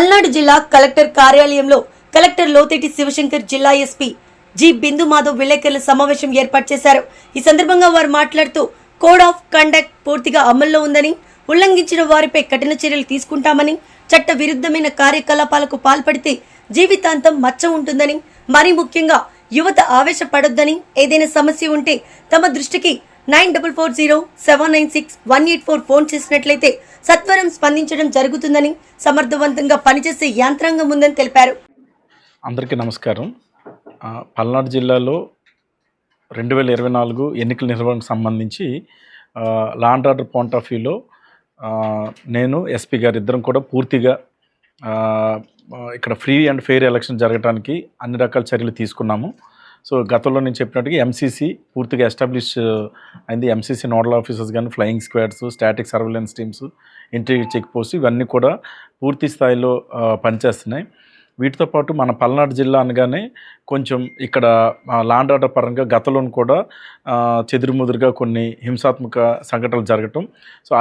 పల్నాడు జిల్లా కలెక్టర్ కార్యాలయంలో కలెక్టర్ లోతేటి శివశంకర్ జిల్లా ఎస్పీ జి బిందు మాధవ్ విలేకరుల సమావేశం ఏర్పాటు చేశారు. ఈ సందర్భంగా వారు మాట్లాడుతూ కోడ్ ఆఫ్ కండక్ట్ పూర్తిగా అమల్లో ఉందని ఉల్లంఘించిన వారిపై కఠిన చర్యలు తీసుకుంటామని చట్ట విరుద్ధమైన కార్యకలాపాలకు పాల్పడితే జీవితాంతం మచ్చ ఉంటుందని మరీ ముఖ్యంగా యువత ఆవేశపడొద్దని ఏదైనా సమస్య ఉంటే తమ దృష్టికి nine double four zero seven nine six one eight four phone చేసినట్లయితే సత్వరం స్పందించడం జరుగుతుందని సమర్థవంతంగా పనిచేసే యంత్రాంగం ఉందని తెలిపారు. అందరికీ నమస్కారం. పల్నాడు జిల్లాలో రెండు వేల ఇరవై నాలుగు ఎన్నికల నిర్వహణకు సంబంధించి ఆ, law and order point of వ్యూలో నేను ఎస్పీ గారు ఇద్దరం కూడా పూర్తిగా ఇక్కడ ఫ్రీ అండ్ ఫెయిర్ ఎలక్షన్ జరగడానికి అన్ని రకాల చర్యలు తీసుకున్నాము. సో గతంలో నేను చెప్పినట్టుగా ఎంసీసీ పూర్తిగా ఎస్టాబ్లిష్ అయింది. ఎంసీసీ నోడల్ ఆఫీసర్స్ కానీ flying squads static surveillance teams interior check post ఇవన్నీ కూడా పూర్తి స్థాయిలో పనిచేస్తున్నాయి. వీటితో పాటు మన పల్నాడు జిల్లా అనగానే కొంచెం ఇక్కడ లాండ్ ఆర్డర్ పరంగా గతంలోనూ కూడా చెదురుముదురుగా కొన్ని హింసాత్మక సంఘటనలు జరగటం. సో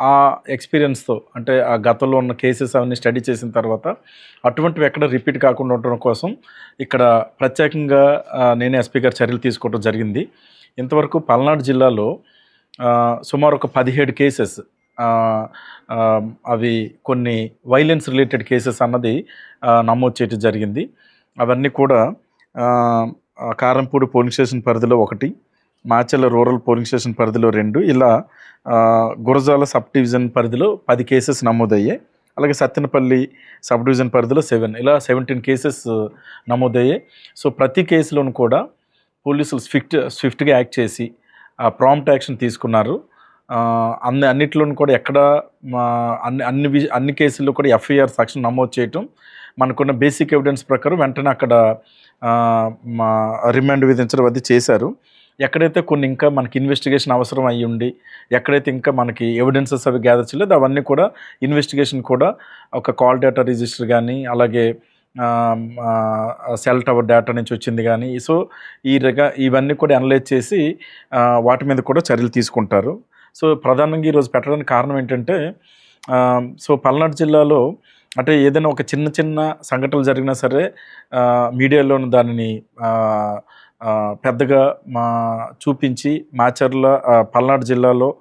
ఆ- ఎక్స్పీరియన్స్తో అంటే ఆ గతంలో ఉన్న కేసెస్ అవన్నీ స్టడీ చేసిన తర్వాత అటువంటివి ఎక్కడ రిపీట్ కాకుండా ఉండడం కోసం ఇక్కడ ప్రత్యేకంగా నేనే ఎస్పీ గారు చర్యలు తీసుకోవడం జరిగింది. ఇంతవరకు పల్నాడు జిల్లాలో సుమారు ఒక పదిహేడు కేసెస్ అవి కొన్ని వైలెన్స్ రిలేటెడ్ కేసెస్ అన్నది నమోదు చేయడం జరిగింది. అవన్నీ కూడా కారంపూడి పోలింగ్ స్టేషన్ పరిధిలో ఒకటి మాచెల్ల రూరల్ పోలింగ్ స్టేషన్ పరిధిలో రెండు ఇలా గురజాల సబ్ డివిజన్ పరిధిలో పది కేసెస్ నమోదయ్యాయి. అలాగే సత్తెనపల్లి సబ్ డివిజన్ పరిధిలో సెవెన్ ఇలా సెవెంటీన్ కేసెస్ నమోదయ్యాయి. సో ప్రతి కేసులోనూ కూడా పోలీసులు స్విఫ్ట్ స్విఫ్ట్గా యాక్ట్ చేసి ప్రాంప్ట్ యాక్షన్ తీసుకున్నారు. అన్ని అన్నిట్లోనూ కూడా ఎక్కడ అన్ని అన్ని అన్ని కేసుల్లో కూడా ఎఫ్ఐఆర్ సెక్షన్ నమోదు చేయటం మనకున్న బేసిక్ ఎవిడెన్స్ ప్రకారం వెంటనే అక్కడ మా రిమాండ్ విధించడం అది చేశారు. ఎక్కడైతే కొన్ని ఇంకా మనకి ఇన్వెస్టిగేషన్ అవసరం అయ్యి ఉండి ఎక్కడైతే ఇంకా మనకి ఎవిడెన్సెస్ అవి గ్యాదర్ చేయలేదు అవన్నీ కూడా ఇన్వెస్టిగేషన్ కూడా ఒక కాల్ డేటా రిజిస్టర్ కానీ అలాగే సెల్ టవర్ డేటా నుంచి వచ్చింది కానీ సో ఈ రక ఇవన్నీ కూడా అనలైజ్ చేసి వాటి మీద కూడా చర్యలు తీసుకుంటారు. సో ప్రధానంగా ఈరోజు పెట్టడానికి కారణం ఏంటంటే సో పల్నాడు జిల్లాలో అంటే ఏదైనా ఒక చిన్న చిన్న సంఘటనలు జరిగినా సరే మీడియాలోని దానిని పెద్దగా మా చూపించి మాచర్ల పల్నాడు జిల్లాలో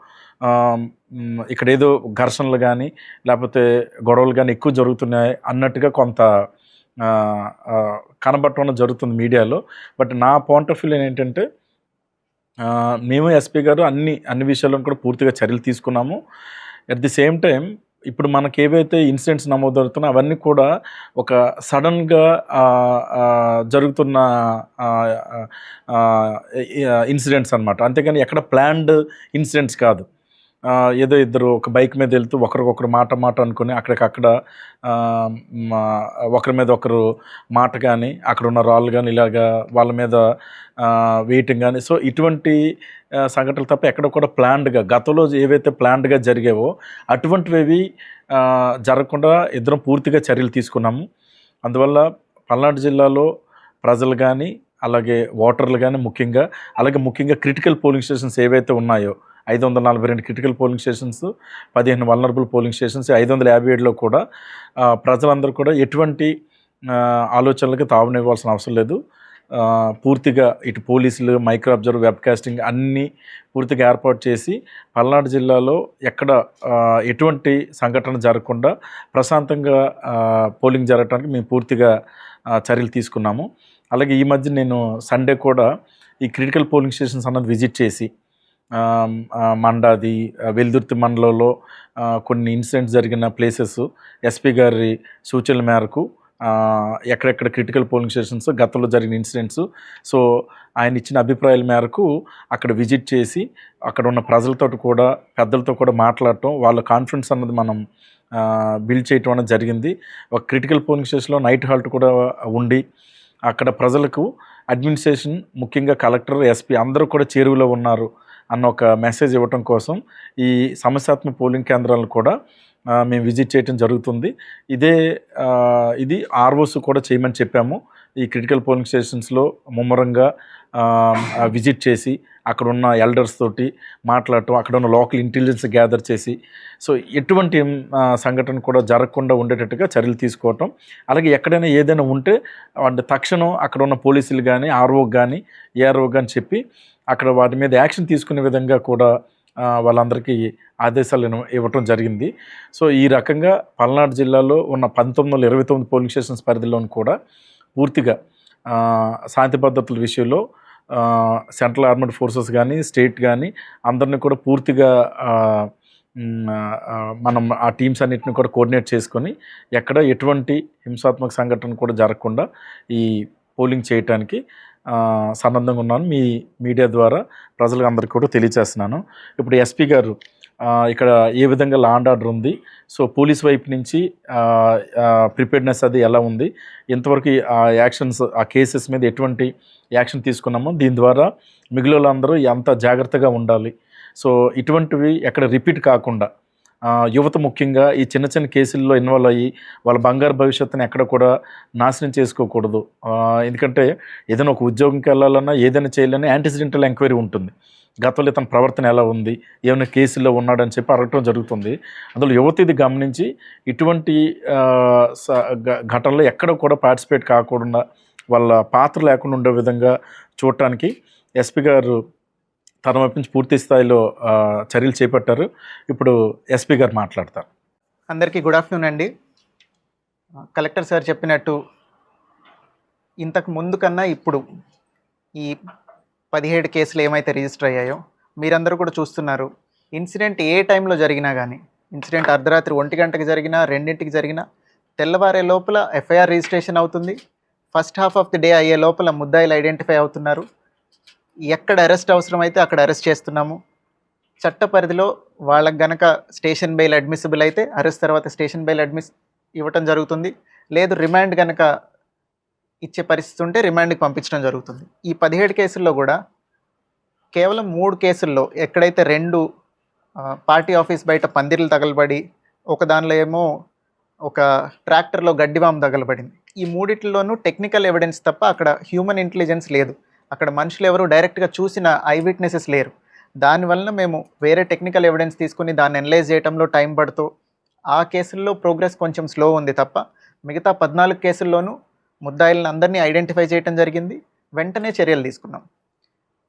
ఇక్కడ ఏదో ఘర్షణలు కానీ లేకపోతే గొడవలు కానీ ఎక్కువ జరుగుతున్నాయి అన్నట్టుగా కొంత కనబట్టడం కనబడటం జరుగుతుంది మీడియాలో. బట్ నా పాయింట్ ఆఫ్ వ్యూ ఏంటంటే మేము ఎస్పీ గారు అన్ని అన్ని విషయాల్లో కూడా పూర్తిగా చర్యలు తీసుకున్నాము. అట్ ది సేమ్ టైం ఇప్పుడు మనకి ఏవైతే ఇన్సిడెంట్స్ నమోదవుతున్నాయో అవన్నీ కూడా ఒక సడన్గా జరుగుతున్న ఇన్సిడెంట్స్ అనమాట అంతేకాని ఎక్కడ ప్లాన్డ్ ఇన్సిడెంట్స్ కాదు. ఏదో ఇద్దరు ఒక బైక్ మీద వెళ్తూ ఒకరికొకరు మాట మాట అనుకుని అక్కడికక్కడ మా- ఒకరి మీద ఒకరు మాట కానీ అక్కడ ఉన్న రాళ్ళు కానీ ఇలాగా వాళ్ళ మీద వెయిటింగ్ కానీ సో ఇటువంటి సంఘటనలు తప్ప ఎక్కడ కూడా ప్లాన్డ్గా గతంలో ఏవైతే ప్లాన్డ్గా జరిగేవో అటువంటివి జరగకుండా ఇద్దరం పూర్తిగా చర్యలు తీసుకున్నాము. అందువల్ల పల్నాడు జిల్లాలో ప్రజలు కానీ అలాగే ఓటర్లు కానీ ముఖ్యంగా అలాగే ముఖ్యంగా క్రిటికల్ పోలింగ్ స్టేషన్స్ ఏవైతే ఉన్నాయో ఐదు వందల నలభై రెండు క్రిటికల్ పోలింగ్ స్టేషన్స్ పదిహేను వలనరబుల్ పోలింగ్ స్టేషన్స్ ఐదు వందల యాభై ఏడులో కూడా ప్రజలందరూ కూడా ఎటువంటి ఆలోచనలకు తావనివ్వాల్సిన అవసరం లేదు. పూర్తిగా ఇటు పోలీసులు మైక్రో అబ్జర్వ్ వెబ్కాస్టింగ్ అన్నీ పూర్తిగా ఏర్పాటు చేసి పల్నాడు జిల్లాలో ఎక్కడ ఎటువంటి సంఘటన జరగకుండా ప్రశాంతంగా పోలింగ్ జరగడానికి మేము పూర్తిగా చర్యలు తీసుకున్నాము. అలాగే ఈ మధ్య నేను సండే కూడా ఈ క్రిటికల్ పోలింగ్ స్టేషన్స్ అన్నది విజిట్ చేసి మండాది వెల్దుర్తి మండలంలో కొన్ని ఇన్సిడెంట్స్ జరిగిన ప్లేసెస్ ఎస్పీ గారి సూచనల మేరకు ఎక్కడెక్కడ క్రిటికల్ పోలింగ్ స్టేషన్స్ గతంలో జరిగిన ఇన్సిడెంట్స్. సో ఆయన ఇచ్చిన అభిప్రాయాల మేరకు అక్కడ విజిట్ చేసి అక్కడ ఉన్న ప్రజలతో కూడా పెద్దలతో కూడా మాట్లాడటం వాళ్ళ కాన్ఫిడెన్స్ అన్నది మనం బిల్డ్ చేయటం అనేది జరిగింది. ఒక క్రిటికల్ పోలింగ్ స్టేషన్లో నైట్ హాల్ట్ కూడా ఉండి అక్కడ ప్రజలకు అడ్మినిస్ట్రేషన్ ముఖ్యంగా కలెక్టర్ ఎస్పీ అందరూ కూడా చేరువలో ఉన్నారు. అన్న ఒక మెసేజ్ ఇవ్వటం కోసం ఈ సమస్యాత్మక పోలింగ్ కేంద్రాలను కూడా మేము విజిట్ చేయటం జరుగుతుంది. ఇదే ఇది ఆర్ఓస్ కూడా చేయమని చెప్పాము. ఈ క్రిటికల్ పోలింగ్ స్టేషన్స్లో ముమ్మరంగా విజిట్ చేసి అక్కడ ఉన్న ఎల్డర్స్ తోటి మాట్లాడటం అక్కడ ఉన్న లోకల్ ఇంటెలిజెన్స్ గ్యాదర్ చేసి సో ఎటువంటి సంఘటన కూడా జరగకుండా ఉండేటట్టుగా చర్యలు తీసుకోవటం. అలాగే ఎక్కడైనా ఏదైనా ఉంటే అంటే తక్షణం అక్కడ ఉన్న పోలీసులు కానీ ఆర్ఓ కానీ ఏఆర్ఓ కానీ చెప్పి అక్కడ వాటి మీద యాక్షన్ తీసుకునే విధంగా కూడా వాళ్ళందరికీ ఆదేశాలు ఇవ్వటం జరిగింది. సో ఈ రకంగా పల్నాడు జిల్లాలో ఉన్న పంతొమ్మిది వందల ఇరవై తొమ్మిది పోలింగ్ స్టేషన్స్ పరిధిలోను కూడా పూర్తిగా శాంతి భద్రతల విషయంలో సెంట్రల్ ఆర్మడ్ ఫోర్సెస్ కానీ స్టేట్ కానీ అందరిని కూడా పూర్తిగా మనం ఆ టీమ్స్ అన్నిటిని కూడా కోఆర్డినేట్ చేసుకొని ఎక్కడ ఎటువంటి హింసాత్మక సంఘటన కూడా జరగకుండా ఈ పోలింగ్ చేయటానికి సన్నద్ధంగా ఉన్నాను. మీ మీడియా ద్వారా ప్రజలకు అందరికీ కూడా తెలియచేస్తున్నాను. ఇప్పుడు ఎస్పీ గారు ఇక్కడ ఏ విధంగా లా అండ్ ఆర్డర్ ఉంది? సో పోలీస్ వైపు నుంచి ప్రిపేర్నెస్ అది ఎలా ఉంది? ఇంతవరకు ఆ యాక్షన్స్ ఆ కేసెస్ మీద ఎటువంటి యాక్షన్ తీసుకున్నామో దీని ద్వారా మిగిలిన వాళ్ళందరూ ఎంత జాగ్రత్తగా ఉండాలి? సో ఇటువంటివి ఎక్కడ రిపీట్ కాకుండా యువత ముఖ్యంగా ఈ చిన్న చిన్న కేసుల్లో ఇన్వాల్వ్ అయ్యి వాళ్ళ బంగారు భవిష్యత్తుని ఎక్కడ కూడా నాశనం చేసుకోకూడదు. ఎందుకంటే ఏదైనా ఒక ఉద్యోగంకి వెళ్ళాలన్నా ఏదైనా చేయాలన్నా యాంటిసిడెంటల్ ఎంక్వైరీ ఉంటుంది. గతంలో ఇతని ప్రవర్తన ఎలా ఉంది? ఏమైనా కేసుల్లో ఉన్నాడని చెప్పి అడగటం జరుగుతుంది. అందులో యువత ఇది గమనించి ఇటువంటి స- ఘటనలో ఎక్కడ కూడా పార్టిసిపేట్ కాకుండా వాళ్ళ పాత్ర లేకుండా ఉండే విధంగా చూడటానికి ఎస్పీ గారు తన వైపు నుంచి పూర్తి స్థాయిలో చర్యలు చేపట్టారు. ఇప్పుడు ఎస్పీ గారు మాట్లాడతారు. అందరికీ గుడ్ ఆఫ్టర్నూన్ అండి. కలెక్టర్ సార్ చెప్పినట్టు ఇంతకు ముందు కన్నా ఇప్పుడు ఈ పదిహేడు కేసులు ఏమైతే రిజిస్టర్ అయ్యాయో మీరందరూ కూడా చూస్తున్నారు. ఇన్సిడెంట్ ఏ టైంలో జరిగినా కానీ ఇన్సిడెంట్ అర్ధరాత్రి ఒంటి గంటకి జరిగినా రెండింటికి జరిగినా తెల్లవారే లోపల ఎఫ్ఐఆర్ రిజిస్ట్రేషన్ అవుతుంది. First half of the day అయ్యే లోపల ముద్దాయిలు ఐడెంటిఫై అవుతున్నారు. ఎక్కడ అరెస్ట్ అవసరమైతే అక్కడ అరెస్ట్ చేస్తున్నాము. చట్ట పరిధిలో వాళ్ళకి గనక స్టేషన్ బెయిల్ అడ్మిసిబుల్ అయితే అరెస్ట్ తర్వాత స్టేషన్ బెయిల్ అడ్మిస్ ఇవ్వటం జరుగుతుంది. లేదు రిమాండ్ గనక ఇచ్చే పరిస్థితి ఉంటే రిమాండ్కి పంపించడం జరుగుతుంది. ఈ పదిహేడు కేసుల్లో కూడా కేవలం మూడు కేసుల్లో ఎక్కడైతే రెండు పార్టీ ఆఫీస్ బయట పందిర్లు తగలబడి ఒక దానిలో ఏమో ఒక ట్రాక్టర్లో గడ్డివాము తగలబడింది. ఈ మూడిట్లోనూ టెక్నికల్ ఎవిడెన్స్ తప్ప అక్కడ హ్యూమన్ ఇంటెలిజెన్స్ లేదు. అక్కడ మనుషులు ఎవరు డైరెక్ట్గా చూసిన ఐ విట్నెసెస్ లేరు. దానివలన మేము వేరే టెక్నికల్ ఎవిడెన్స్ తీసుకుని దాన్ని అనలైజ్ చేయడంలో టైం పడుతూ ఆ కేసుల్లో ప్రోగ్రెస్ కొంచెం స్లో ఉంది తప్ప మిగతా పద్నాలుగు కేసుల్లోనూ ముద్దాయిలను అందరినీ ఐడెంటిఫై చేయడం జరిగింది. వెంటనే చర్యలు తీసుకున్నాం.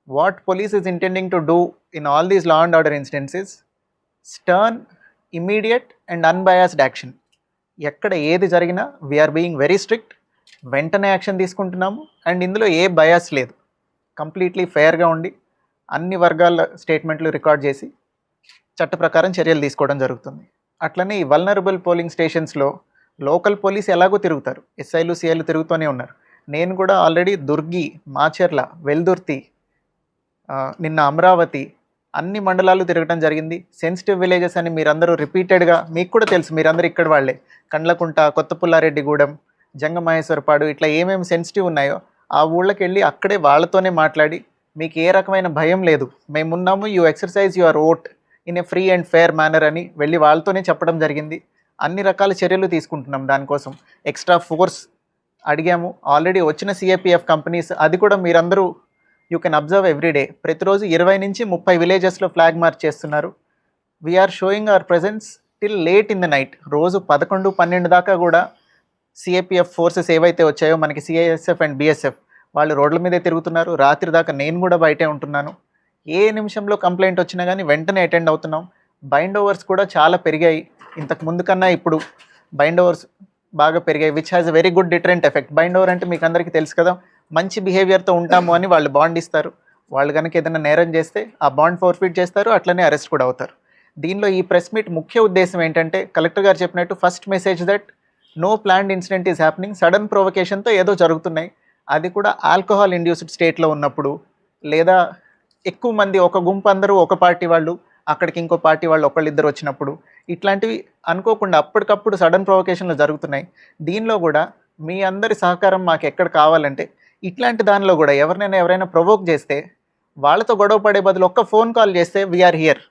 What police is intending to do in all these law and order incidences stern immediate and unbiased action. ఎక్కడ ఏది జరిగినా we are being very strict వెంటనే యాక్షన్ తీసుకుంటున్నాము. అండ్ ఇందులో ఏ బయాస్ లేదు. కంప్లీట్లీ ఫెయిర్గా ఉండి అన్ని వర్గాల స్టేట్మెంట్లు రికార్డ్ చేసి చట్ట ప్రకారం చర్యలు తీసుకోవడం జరుగుతుంది. అట్లనే ఈ వల్నరబుల్ పోలింగ్ స్టేషన్స్లో లోకల్ పోలీస్ ఎలాగో తిరుగుతారు. ఎస్ఐలు సిఐలు తిరుగుతూనే ఉన్నారు. నేను కూడా ఆల్రెడీ దుర్గి మాచెర్ల వెల్దుర్తి నిన్న అమరావతి అన్ని మండలాలు తిరగడం జరిగింది. సెన్సిటివ్ విలేజెస్ అని మీరందరూ రిపీటెడ్గా మీకు కూడా తెలుసు. మీరందరూ ఇక్కడ వాళ్ళే. కండ్లకుంట కొత్త పుల్లారెడ్డిగూడెం జంగమహేశ్వరపాడు ఇట్లా ఏమేమి సెన్సిటివ్ ఉన్నాయో ఆ ఊళ్ళకి వెళ్ళి అక్కడే వాళ్ళతోనే మాట్లాడి మీకు ఏ రకమైన భయం లేదు. మేమున్నాము you exercise your vote in a free and fair manner అని వెళ్ళి వాళ్ళతోనే చెప్పడం జరిగింది. అన్ని రకాల చర్యలు తీసుకుంటున్నాం దానికోసం. ఎక్స్ట్రా ఫోర్స్ అడిగాము. ఆల్రెడీ వచ్చిన సిఏపిఎఫ్ కంపెనీస్ అది కూడా మీరందరూ యూ కెన్ అబ్జర్వ్ ఎవ్రీడే ప్రతిరోజు ఇరవై నుంచి ముప్పై విలేజెస్లో ఫ్లాగ్ మార్చ్ చేస్తున్నారు. We are showing our presence till late in the night. రోజు పదకొండు పన్నెండు దాకా కూడా సిఏపిఎఫ్ ఫోర్సెస్ ఏవైతే వచ్చాయో మనకి సిఐఎస్ఎఫ్ అండ్ బిఎస్ఎఫ్ వాళ్ళు రోడ్ల మీదే తిరుగుతున్నారు. రాత్రి దాకా నేను కూడా బయటే ఉంటున్నాను. ఏ నిమిషంలో కంప్లైంట్ వచ్చినా కానీ వెంటనే అటెండ్ అవుతున్నాం. బైండ్ ఓవర్స్ కూడా చాలా పెరిగాయి. ఇంతకు ముందు కన్నా ఇప్పుడు బైండ్ ఓవర్స్ బాగా పెరిగాయి which has very good deterrent effect bind over అంటే మీకు అందరికీ తెలుసు కదా మంచి బిహేవియర్తో ఉంటాము అని వాళ్ళు బాండ్ ఇస్తారు. వాళ్ళు కనుక ఏదైనా నేరం చేస్తే ఆ బాండ్ ఫోర్ఫిట్ చేస్తారు అట్లనే అరెస్ట్ కూడా అవుతారు. దీనిలో ఈ ప్రెస్ మీట్ ముఖ్య ఉద్దేశం ఏంటంటే కలెక్టర్ గారు చెప్పినట్టు first message that no planned incident is happening sudden ప్రొవకేషన్తో ఏదో జరుగుతున్నాయి. అది కూడా ఆల్కహాల్ ఇండ్యూస్డ్ స్టేట్లో ఉన్నప్పుడు లేదా ఎక్కువ మంది ఒక గుంపు అందరూ ఒక పార్టీ వాళ్ళు అక్కడికి ఇంకో పార్టీ వాళ్ళు ఒకళ్ళిద్దరు వచ్చినప్పుడు ఇట్లాంటివి అనుకోకుండా అప్పటికప్పుడు సడన్ ప్రొవకేషన్లు జరుగుతున్నాయి. దీనిలో కూడా మీ అందరి సహకారం మాకు ఎక్కడ కావాలంటే ఇట్లాంటి దానిలో కూడా ఎవరినైనా ఎవరైనా ప్రొవోక్ చేస్తే వాళ్ళతో గొడవ పడే బదులు ఒక్క ఫోన్ కాల్ చేస్తే వీఆర్ హియర్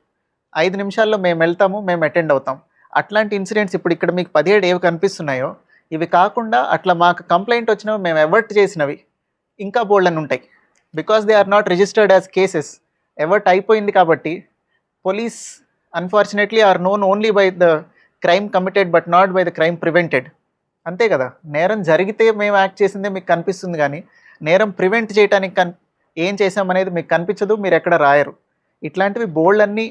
ఐదు నిమిషాల్లో మేము వెళ్తాము మేము అటెండ్ అవుతాం. అట్లాంటి ఇన్సిడెంట్స్ ఇప్పుడు ఇక్కడ మీకు పదిహేడు ఏవి కనిపిస్తున్నాయో ఇవి కాకుండా అట్లా మాకు కంప్లైంట్ వచ్చినవి మేము ఎవర్ట్ చేసినవి ఇంకా బోల్డ్ అని ఉంటాయి. Because they are not registered as cases averted అయిపోయింది కాబట్టి police unfortunately are known only by the crime committed but not by the crime prevented అంతే కదా? నేరం జరిగితే మేము యాక్ట్ చేసిందే మీకు కనిపిస్తుంది కానీ నేరం ప్రివెంట్ చేయడానికి కన్ ఏం చేసామనేది మీకు కనిపించదు మీరు ఎక్కడ రాయరు. ఇట్లాంటివి బోల్డ్ అన్నీ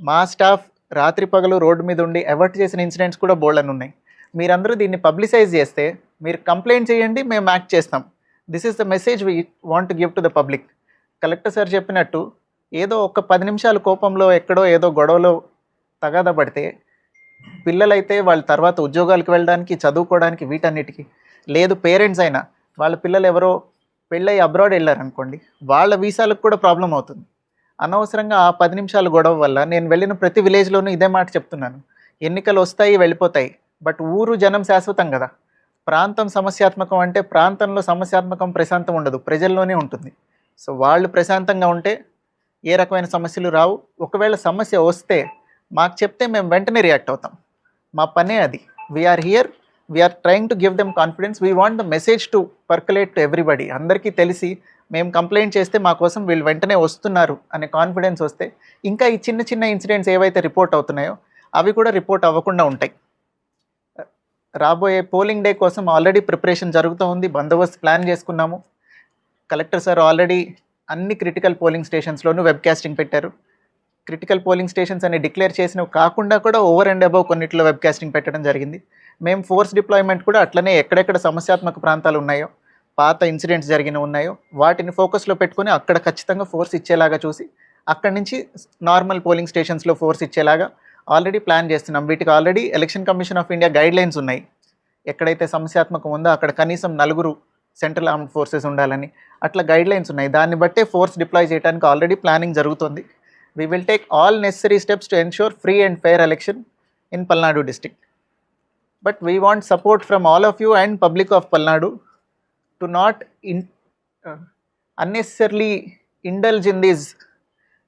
మా స్టాఫ్ రాత్రి పగలు రోడ్డు మీద ఉండి అవర్ట్ చేసిన ఇన్సిడెంట్స్ కూడా బోల్డ్ అని ఉన్నాయి. మీరందరూ దీన్ని పబ్లిసైజ్ చేస్తే మీరు కంప్లైంట్ చేయండి మేము యాక్ట్ చేస్తాం. This is the message we want give to the public collector sir చెప్పినట్టు ఏదో ఒక పది నిమిషాల కోపంలో ఎక్కడో ఏదో గొడవలో తగాదా పడితే పిల్లలైతే వాళ్ళ తర్వాత ఉద్యోగాలకు వెళ్ళడానికి చదువుకోవడానికి వీటన్నిటికీ. లేదు పేరెంట్స్ అయినా వాళ్ళ పిల్లలు ఎవరో పెళ్ళై అబ్రాడ్ వెళ్ళారనుకోండి వాళ్ళ వీసాలకు కూడా ప్రాబ్లం అవుతుంది. అనవసరంగా ఆ పది నిమిషాల గొడవ వల్ల నేను వెళ్ళిన ప్రతి విలేజ్లోనూ ఇదే మాట చెప్తున్నాను. ఎన్నికలు వస్తాయి వెళ్ళిపోతాయి. బట్ ఊరు జనం శాశ్వతం కదా. ప్రాంతం సమస్యాత్మకం అంటే ప్రాంతంలో సమస్యాత్మకం ప్రశాంతం ఉండదు. ప్రజల్లోనే ఉంటుంది. సో వాళ్ళు ప్రశాంతంగా ఉంటే ఏ రకమైన సమస్యలు రావు. ఒకవేళ సమస్య వస్తే మాకు చెప్తే మేము వెంటనే రియాక్ట్ అవుతాం. మా పనే అది. We are here we are trying to give them confidence we want the message to percolate to everybody అందరికీ తెలిసి మేము కంప్లైంట్ చేస్తే మా కోసం వీళ్ళు వెంటనే వస్తున్నారు అనే కాన్ఫిడెన్స్ వస్తే ఇంకా ఈ చిన్న చిన్న ఇన్సిడెంట్స్ ఏవైతే రిపోర్ట్ అవుతున్నాయో అవి కూడా రిపోర్ట్ అవ్వకుండా ఉంటాయి. రాబోయే పోలింగ్ డే కోసం ఆల్రెడీ ప్రిపరేషన్ జరుగుతూ ఉంది బందోబస్తు ప్లాన్ చేసుకున్నాము. కలెక్టర్ సార్ ఆల్రెడీ అన్ని క్రిటికల్ పోలింగ్ స్టేషన్స్లోనూ వెబ్కాస్టింగ్ పెట్టారు. క్రిటికల్ పోలింగ్ స్టేషన్స్ అని డిక్లేర్ చేసినవి కాకుండా కూడా ఓవర్ అండ్ అబౌవ్ కొన్నిట్లో వెబ్ కాస్టింగ్ పెట్టడం జరిగింది. మేము ఫోర్స్ డిప్లాయ్మెంట్ కూడా అట్లనే ఎక్కడెక్కడ సమస్యాత్మక ప్రాంతాలు ఉన్నాయో పాత ఇన్సిడెంట్స్ జరిగిన ఉన్నాయో వాటిని ఫోకస్లో పెట్టుకొని అక్కడ ఖచ్చితంగా ఫోర్స్ ఇచ్చేలాగా చూసి అక్కడి నుంచి నార్మల్ పోలింగ్ స్టేషన్స్లో ఫోర్స్ ఇచ్చేలాగా ఆల్రెడీ ప్లాన్ చేస్తున్నాం. వీటికి already election commission of India guidelines ఉన్నాయి. ఎక్కడైతే సమస్యాత్మకం ఉందో అక్కడ కనీసం నలుగురు సెంట్రల్ ఆర్మ్డ్ ఫోర్సెస్ ఉండాలని అట్లా గైడ్ లైన్స్ ఉన్నాయి. దాన్ని బట్టే ఫోర్స్ డిప్లాయ్ చేయడానికి ఆల్రెడీ ప్లానింగ్ జరుగుతుంది. We will take all necessary steps to ensure free and fair election in Palnadu district but we want support from all of you and public of Palnadu to not in unnecessarily indulge in these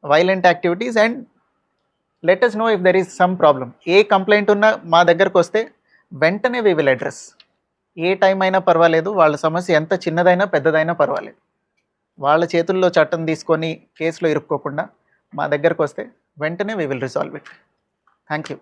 violent activities and let us know if there is some problem. ఏ complaint ఉన్నా మా దగ్గరకు వస్తే వెంటనే we will address ఏ time అయినా పర్వాలేదు వాళ్ళ సమస్య ఎంత చిన్నదైనా పెద్దదైనా పర్వాలేదు. వాళ్ళ చేతుల్లో చట్టం తీసుకొని కేసులో ఇరుక్కోకుండా మా దగ్గరకు వస్తే వెంటనే we will resolve it thank you